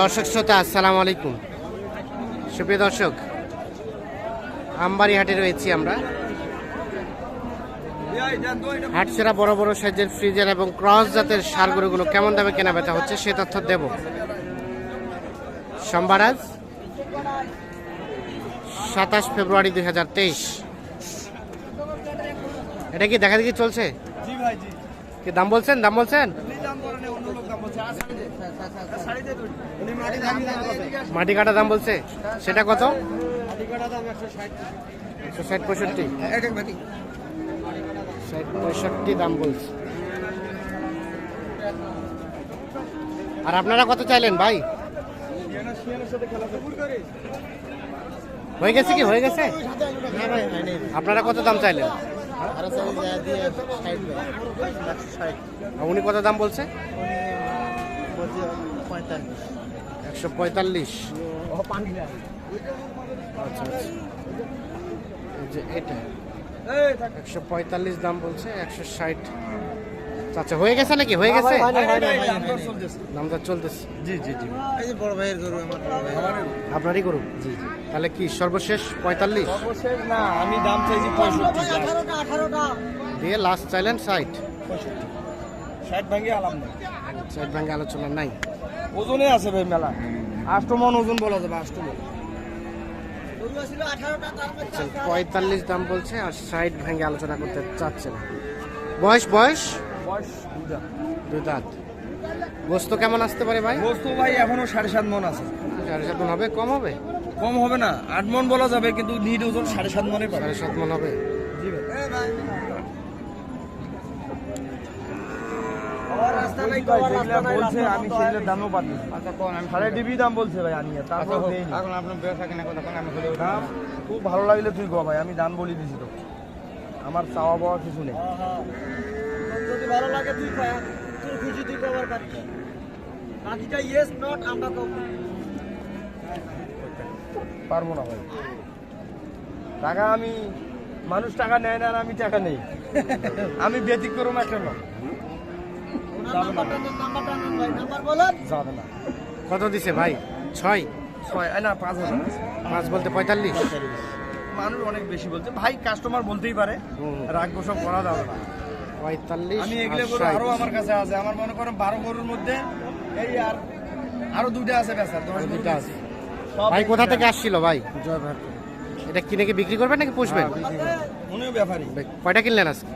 দর্শক শ্রোতা আসসালামু আলাইকুম। সুপ্রিয় দর্শক আমবাড়ি হাটে রয়েছি আমরা। হাটছেরা বড় বড় সাইজের ফ্রিজের এবং ক্রস জাতের সারগুলোগুলো কেমন দামে কেনা বেচা হচ্ছে সে তথ্য দেব। সোমবার আজ সাতাশ ফেব্রুয়ারি দুই হাজার তেইশ। এটা কি দেখা দেখি চলছে? কি দাম বলছেন? দাম বলছেন? মাটি কাটা দাম বলছে? সেটা কত? মাটি কাটা দাম 160 একশো ষাট পঁয়ষট্টি। ষাট পঁয়ষট্টি দাম বলছে। আর আপনারা কত চাইলেন ভাই? হয়ে গেছে কি? হয়ে গেছে? আপনারা কত দাম চাইলেন? আর সাইজ দিয়ে 60 ভাই 160 আর উনি কত দাম বলছে? বলছি 45 একশো পঁয়তাল্লিশ। ও পানি না আচ্ছা। আচ্ছা যে এটা একশো পঁয়তাল্লিশ দাম বলছে একশো ষাট। আচ্ছা হয়ে গেছে নাকি? হয়ে গেছে? দামটা চলতেছে। জি জি জি। এই বড় ভাইয়ের গরু আমার আপনারই করুন জি জি। তাহলে কি সর্বশেষ পঁয়তাল্লিশ? সর্বশেষ না আমি দাম চাইছি 65 দিয়ে লাস্ট চাইলেন ষাট। 60 ভাঙে আলাম না। ষাট ভাঙে আলোচনা নাই। ওজনে আছে ভাই মেলা। আষ্টমন ওজন বলা যাবে আষ্টমন আচ্ছা, পঁয়তাল্লিশ দাম বলছে আর ষাট ভেঙে আলোচনা করতে চাচ্ছে না। বয়স বয়স? বয়স দুটা দুই দাঁত। গোস্ত কেমন আসতে পারে ভাই? গোস্ত ভাই এখনও সাড়ে সাত মন আছে। সাড়ে সাত মন হবে কম হবে? কম হবে না আট মন বলা যাবে কিন্তু নিট ওজন সাড়ে সাত মনে সাড়ে সাত মন হবে। জি ভাই। বলছে আমি সেগুলোর দামও পাচ্ছি। আচ্ছা কোন সাড়ে ডিবি দাম বলছে ভাই আনিয়ে তারপর এখন আপনার ব্যবসা কিনা কথা আমি দাম খুব ভালো লাগলে তুই গো ভাই আমি দাম বলে দিছি তো। আমার চাওয়া পাওয়া কিছু নেই। যদি ভালো লাগে তুই তোর খুশি তুই কবার পারবি বাকিটা ইয়েস নট আমরা কব পারব না ভাই। টাকা আমি মানুষ টাকা নেয় না আর আমি টাকা নেই। আমি ব্যতিক্রম একটা লোক। যাবে না। কত দিছে ভাই? ছয়? ছয় না পাঁচ হাজার। পাঁচ বলতে পঁয়তাল্লিশ? মানুষ অনেক বেশি বলছে। ভাই কাস্টমার বলতেই পারে। হুম। রাগ গোসব করা যাবে না। পঁয়তাল্লিশ আমি এগুলো গরু আরও আমার কাছে আছে। আমার মনে করেন বারো গরুর মধ্যে এই আর আরও দুইটা আছে বেচার দশ দুইটা আছে। ভাই কোথা থেকে আসছিল ভাই? এটা কিনে কি বিক্রি করবেন নাকি পুষবেন? হ্যাঁ, উনিও ব্যাপারী। কয়টা কিনলেন আজকে?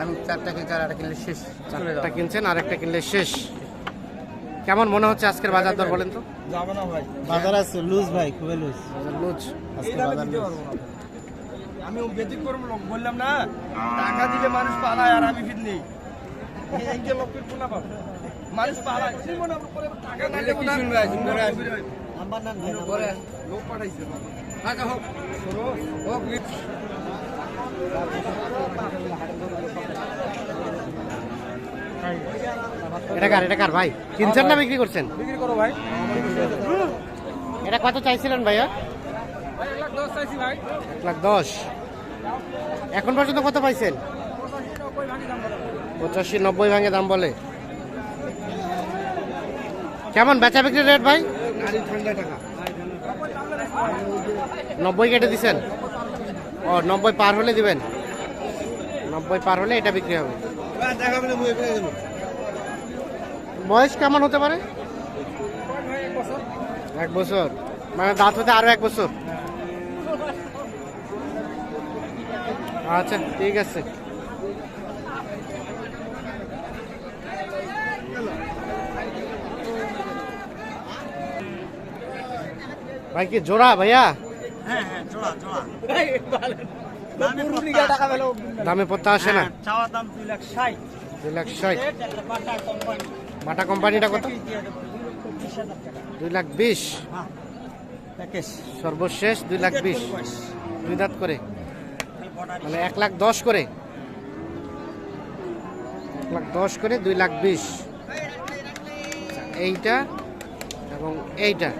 আমি চারটা কিনতে আর একটা কিনলে শেষ। চারটা কিনছেন আর একটা কিনলে শেষ। কেমন মনে হচ্ছে আজকের বাজার দর বলেন তো? যাবে না ভাই। বাজার আছে লুজ ভাই খুবই লুজ। লুজ। আমি ব্যতিক্রম লোক বললাম না টাকা দিলে মানুষ পালায় আর আমি ফিট নেই পাবে। মানুষ পালায়। শুনব না আমরা পরে টাকা না দেবো না? নাম্বার নেন ভাই পরে লোক পাঠাইছে। টাকা হোক। হোক এটা কার এটা কার ভাই? কিনছেন না বিক্রি করছেন? বিক্রি করো ভাই। এটা কত চাইছিলেন ভাইয়া? এক লাখ দশ। এখন পর্যন্ত কত পাইছেন? পঁচাশি নব্বই ভাঙে দাম বলে। কেমন বেচা বিক্রি রেট ভাই? নব্বই কেটে দিছেন? ও নব্বই পার হলে দিবেন। নব্বই পার হলে এটা বিক্রি হবে। গেল। বয়স কেমন হতে পারে? এক বছর। মানে দাঁত হতে আরও এক বছর। আচ্ছা ঠিক আছে। ভাই কি জোড়া ভাইয়া? হ্যাঁ হ্যাঁ জোড়া জোড়া। দামে পত্তা আসে না? দাম দুই লাখ ষাট। দুই লাখ ষাট। একটা বাটা কোম্পানি কোম্পানিটা কত? দুই লাখ বিশ হ্যাঁ সর্বশেষ দুই লাখ বিশ। দুই দাঁত করে? মানে এক লাখ দশ করে। এক লাখ দশ করে দুই লাখ বিশ। এইটা এবং এইটা।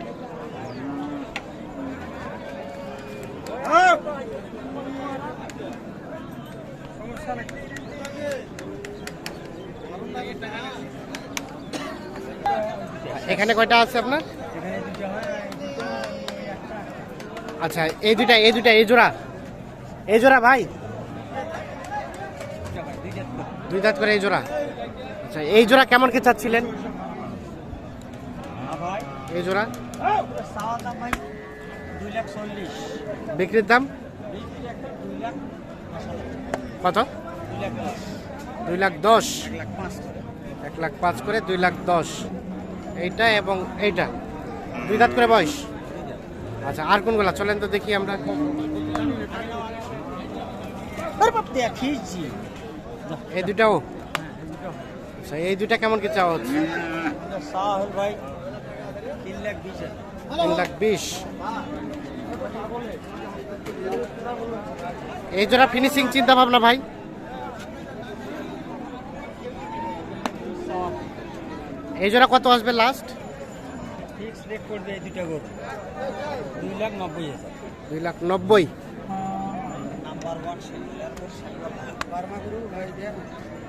এখানে কয়টা আছে আপনার? এখানে দুটো আচ্ছা এই দুইটা এই দুইটা এই জোড়া? এই জোড়া ভাই। দুই দাঁত করে এই জোড়া? আচ্ছা এই জোড়া কেমন কি চাচ্ছিলেন? এই জোড়া? বিক্রির দাম বিক্রি একটা দুই লাখ কত? দুই লাখ দশ। এক লাখ পাঁচ করে দুই লাখ দশ। এইটা এবং এইটা। দুই দাঁত করে বয়স? আচ্ছা আর কোনগুলা? চলেন তো দেখি আমরা। এই দুটাও আচ্ছা এই দুটা কেমন কি চাওয়া হচ্ছে? ভাই তিন লাখ বিশ তিন লাখ বিশ। এই জোড়া ফিনিশিং চিন্তা ভাবনা ভাই। এই জোড়া কত আসবে লাস্ট দুই লাখ নব্বই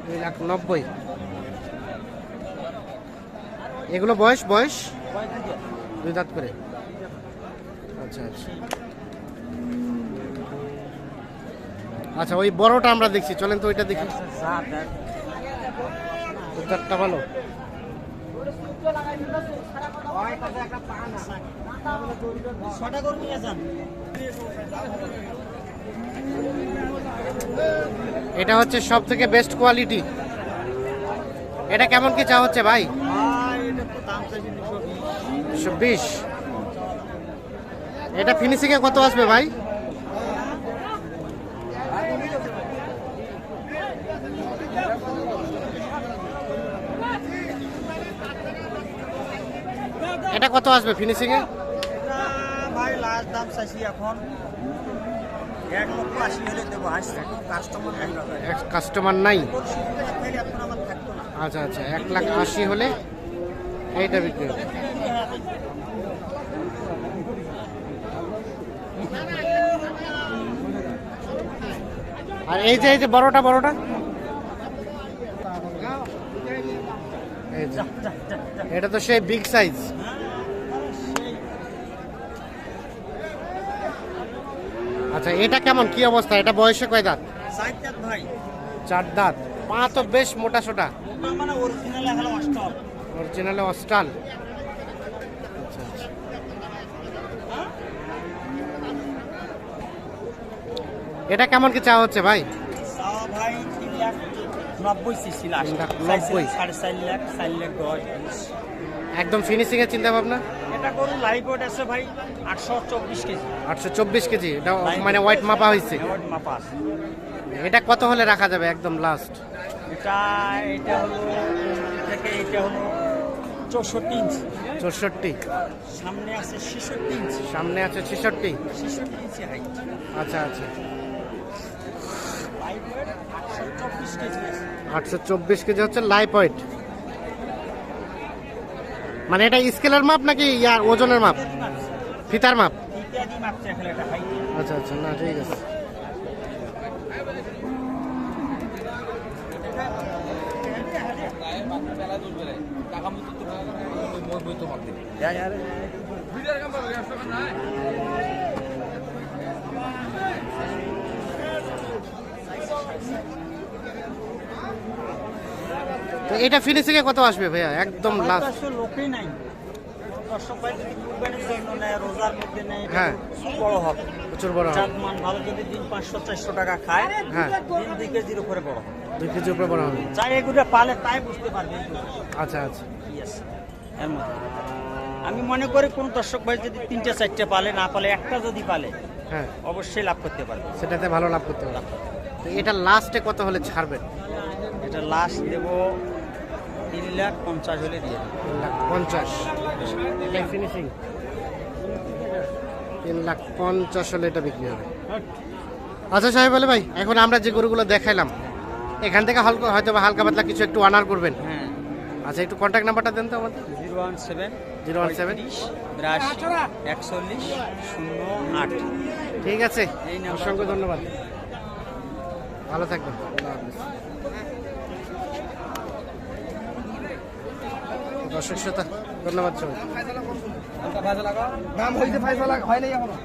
দুই লাখ নব্বই। এগুলো বয়স বয়স? দুই দাঁত করে। আচ্ছা আচ্ছা। আচ্ছা ওই বড়টা আমরা দেখছি। চলেন তো ওইটা দেখি। আর ভালো। এটা হচ্ছে সব থেকে বেস্ট কোয়ালিটি এটা কেমন কি চা হচ্ছে ভাই? এটা এটা ফিনিশিং এ কত আসবে ভাই? এটা কত আসবে ফিনিশিং এ? ভাই লাস্ট দাম চাইছি এখন কাস্টমার নাই আচ্ছা আচ্ছা এক লাখ আশি হলে এইটা বিক্রি হবে। আর এই যে এই যে বড়টা বড়টা? এটা তো সেই বিগ সাইজ আচ্ছা এটা কেমন? কি অবস্থা? এটা বয়সে কয় দাঁত? ভাই। চার দাঁত। পা তো বেশ মোটা সোটা। মানে অরিজিনাল অরিজিনালে অস্টাল আচ্ছা আচ্ছা। এটা কেমন কি চাওয়া হচ্ছে ভাই? একদম ফিনিশিং এর চিন্তা ভাবনা এটা লাইভ ওয়েট আছে ভাই আটশো চব্বিশ কেজি। আটশো চব্বিশ কেজি? এটা মানে হোয়াইট মাপা হয়েছে? অ্যাওয়ার্ড মাপা আছে। এটা কত হলে রাখা যাবে একদম লাস্ট এটা এটা হলো থেকে এটা হলো চৌষট্টি ইঞ্চি। চৌষট্টি। সামনে আছে ছেষট্টি ইঞ্চি। সামনে আছে ছেষট্টি? ছেষট্টি ইঞ্চি হাইট আচ্ছা আচ্ছা। ওয়েট আটশো চব্বিশ কেজি হচ্ছে লাইফ ওয়েট মানে এটা স্কেলের মাপ নাকি ইয়ার ওজনের মাপ? ফিতার মাপ? আচ্ছা আচ্ছা না ঠিক আছে। তো এটা ফিনিশিং এ কত আসবে ভাইয়া? একদম লাস্ট লোকই নাই। দর্শক ভাই যদি কুরবানির জন্য নেয় রোজার মধ্যে নেয় হ্যাঁ। বড় হবে। প্রচুর বড় হবে। মান ভালো যদি দিন পাঁচশো চারশো টাকা খায় হ্যাঁ। দিন দুই কেজির উপরে বড় হবে। দুই কেজি উপরে বড় হবে। যাই এগুলো পালে তাই বুঝতে পারবে আচ্ছা আচ্ছা। এর মধ্যে। আমি মনে করি কোন দর্শক ভাই যদি তিনটে চারটে পালে না পালে একটা যদি পালে হ্যাঁ। অবশ্যই লাভ করতে পারবে। সেটাতে ভালো লাভ করতে হবে তো এটা লাস্টে কত হলে ছাড়বেন? এটা লাস্ট দেব তিন লাখ পঞ্চাশ হলে দিয়ে। তিন লাখ পঞ্চাশ। ফিনিশিং তিন লাখ পঞ্চাশ হলে এটা বিক্রি হবে। আচ্ছা সাহেব বলে ভাই এখন আমরা যে গরুগুলো দেখাইলাম এখান থেকে হালকা হয়তো বা হালকা পাতলা কিছু একটু অনার করবেন। হ্যাঁ। আচ্ছা একটু কন্ট্যাক্ট নাম্বারটা দেন তো আমাদের। Zero one seven zero one seven. বিরাশি একচল্লিশ শূন্য আট। ঠিক আছে। অসংখ্য ধন্যবাদ। ভালো থাকবেন। দর্শক শ্রোতা ধন্যবাদ সবাই দাম হয়েছে ফাইসলা হয় নাই এখনও?